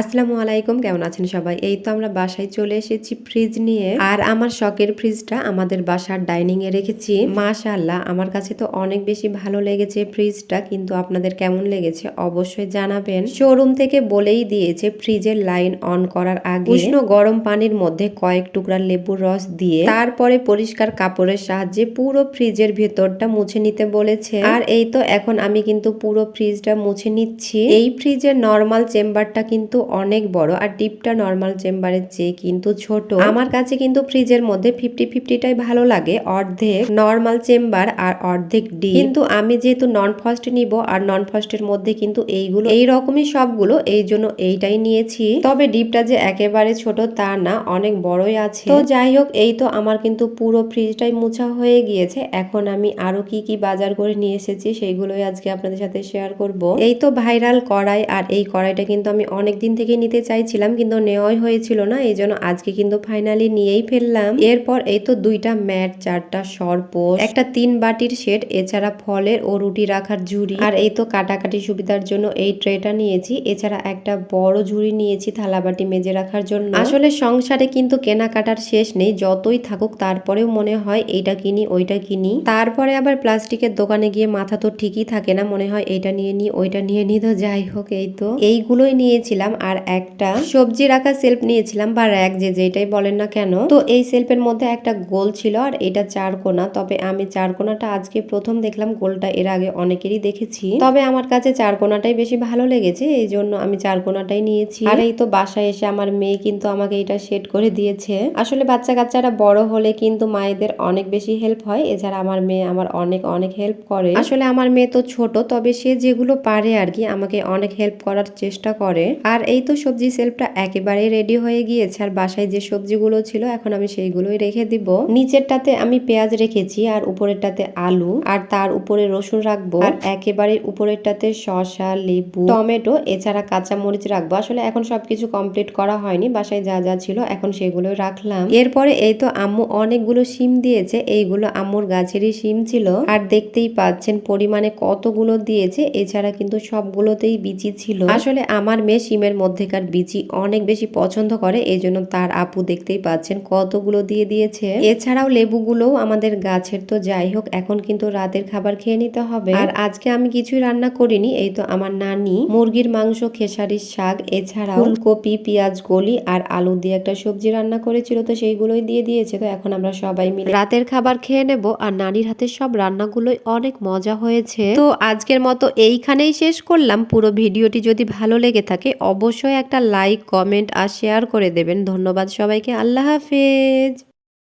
আসসালামু আলাইকুম, কেমন আছেন সবাই? এই তো আমরা বাসায় চলে এসেছি ফ্রিজ নিয়ে। আর আমার শখের ফ্রিজটা আমাদের বাসার ডাইনিং এ রেখেছি। মাশাআল্লাহ, আমার কাছে তো অনেক বেশি ভালো লেগেছে ফ্রিজটা কিন্তু আপনাদের কেমন লেগেছে অবশ্যই জানাবেন। শোরুম থেকে বলেই দিয়েছে ফ্রিজের লাইন অন করার আগে উষ্ণ গরম পানির মধ্যে কয়েক টুকরা লেবুর রস দিয়ে তারপরে পরিষ্কার কাপড়ের সাহায্যে পুরো ফ্রিজের ভেতরটা মুছে নিতে বলেছে। আর এই তো এখন আমি কিন্তু পুরো ফ্রিজটা মুছে নিচ্ছি। এই ফ্রিজের নর্মাল চেম্বারটা কিন্তু অনেক বড় আর ডিপটা নর্মাল চেম্বারের চেয়ে কিন্তু ছোট। আমার কাছে কিন্তু ফ্রিজের মধ্যে ফিফটি ফিফটিটাই ভালো লাগে, অর্ধেক নর্মাল চেম্বার আর অর্ধেক ডিপ। কিন্তু আমি যেহেতু নন ফার্স্ট নিব আর নন ফার্স্টের মধ্যে কিন্তু এইগুলো, এই রকমই সবগুলো, এই জন্য এইটাই নিয়েছি। তবে ডিপটা যে একেবারে ছোট তা না, অনেক বড়ই আছে। তো যাই হোক, এই তো আমার কিন্তু পুরো ফ্রিজটাই মুছা হয়ে গিয়েছে। এখন আমি আরও কি কি বাজার করে নিয়ে এসেছি, সেইগুলোই আজকে আপনাদের সাথে শেয়ার করব। এই তো ভাইরাল কড়াই, আর এই কড়াইটা কিন্তু আমি অনেক দিন থেকে নিতে চাইছিলাম, কিন্তু নেওয়াই হয়েছিল না এই জন্য আজকে কিন্তু ফাইনালি নিয়েই ফেললাম। এরপর এই তো দুইটা ম্যাট, চারটা সরপোষ একটা তিন বাটির সেট, এছাড়া ফলের ও রুটি রাখার ঝুড়ি, আর এই তো কাটাকাটি সুবিধার জন্য এই ট্রেটা নিয়েছি। এছাড়া একটা বড় ঝুড়ি নিয়েছি থালাবাটি মেজে রাখার জন্য। আসলে সংসারে কিন্তু কেনাকাটার শেষ নেই, যতই থাকুক তারপরেও মনে হয় এইটা কিনি, ওইটা কিনি। তারপরে আবার প্লাস্টিকের দোকানে গিয়ে মাথা তো ঠিকই থাকে না, মনে হয় এইটা নিয়ে নি, ওইটা নিয়ে নি, তো যাই হোক এই তো। এইগুলোই নিয়েছিলাম। আর একটা সবজি রাখা সেলফ নিয়েছিলাম বা র্যাক যে যেটাই বলেন না কেন। তো এই সেলফের মধ্যে একটা গোল ছিল আর এটা চার কোনা। তবে আমি চার কোনাটা আজকে প্রথম দেখলাম, গোলটা এর আগে অনেকেরই দেখেছি। তবে আমার কাছে চার কোনাটাই বেশি ভালো লেগেছে, এই জন্য আমি চার কোনাটাই নিয়েছি। আর এই তো বাসায় এসে আমার মেয়ে কিন্তু আমাকে এটা সেট করে দিয়েছে। আসলে বাচ্চা কাচ্চারা বড় হলে কিন্তু মায়েদের অনেক বেশি হেল্প হয়। এছাড়া আমার মেয়ে আমার অনেক অনেক হেল্প করে। আসলে আমার মেয়ে তো ছোট, তবে সে যেগুলো পারে আর কি, আমাকে অনেক হেল্প করার চেষ্টা করে। আর এই তো সবজি সেলফটা একেবারেই রেডি হয়ে গিয়েছে। আর বাসায় যে সবজিগুলো ছিল, এখন আমি সেইগুলোই রেখে দিব। নিচেরটাতে আমি পেঁয়াজ রেখেছি, আর উপরেরটাতে আলু, আর তার উপরে রসুন রাখব। আর একেবারে উপরেরটাতে শসা, লেবু, টমেটো, এছাড়া কাঁচা মরিচ রাখব। আসলে এখন সবকিছু কমপ্লিট করা হয়নি, বাসায় যা যা ছিল এখন সেগুলো রাখলাম। এরপরে এই তো আম্মু অনেকগুলো শিম দিয়েছে, এইগুলো আম্মুর গাছেরই শিম ছিল। আর দেখতেই পাচ্ছেন পরিমাণে কতগুলো দিয়েছে, এছাড়া কিন্তু সবগুলোতেই বিচি ছিল। আসলে আমার মেয়ে শিমের মধ্যেকার বিচি অনেক বেশি পছন্দ করে, এই জন্য তার আপু দেখতেই পাচ্ছেন কতগুলো দিয়ে দিয়েছে। এছাড়াও লেবুগুলোও আমাদের গাছের তো যাই হোক, এখন কিন্তু রাতের খাবার খেয়ে নিতে হবে। আর আজকে আমি কিছুই রান্না করিনি, এই তো আমার নানি। মুরগির মাংস, খেসারির শাক, এছাড়াও ফুলকপি, পেঁয়াজ গলি আর আলু দিয়ে একটা সবজি রান্না করেছিল, তো সেইগুলোই দিয়ে দিয়েছে, তো এখন আমরা সবাই মিলে রাতের খাবার খেয়ে নেব। আর নানির হাতে সব রান্নাগুলোই অনেক মজা হয়েছে। তো আজকের মতো এইখানেই শেষ করলাম। পুরো ভিডিওটি যদি ভালো লেগে থাকে অবশ্যই একটা লাইক কমেন্ট আর শেয়ার করে দেবেন। ধন্যবাদ সবাইকে। আল্লাহ হাফেজ।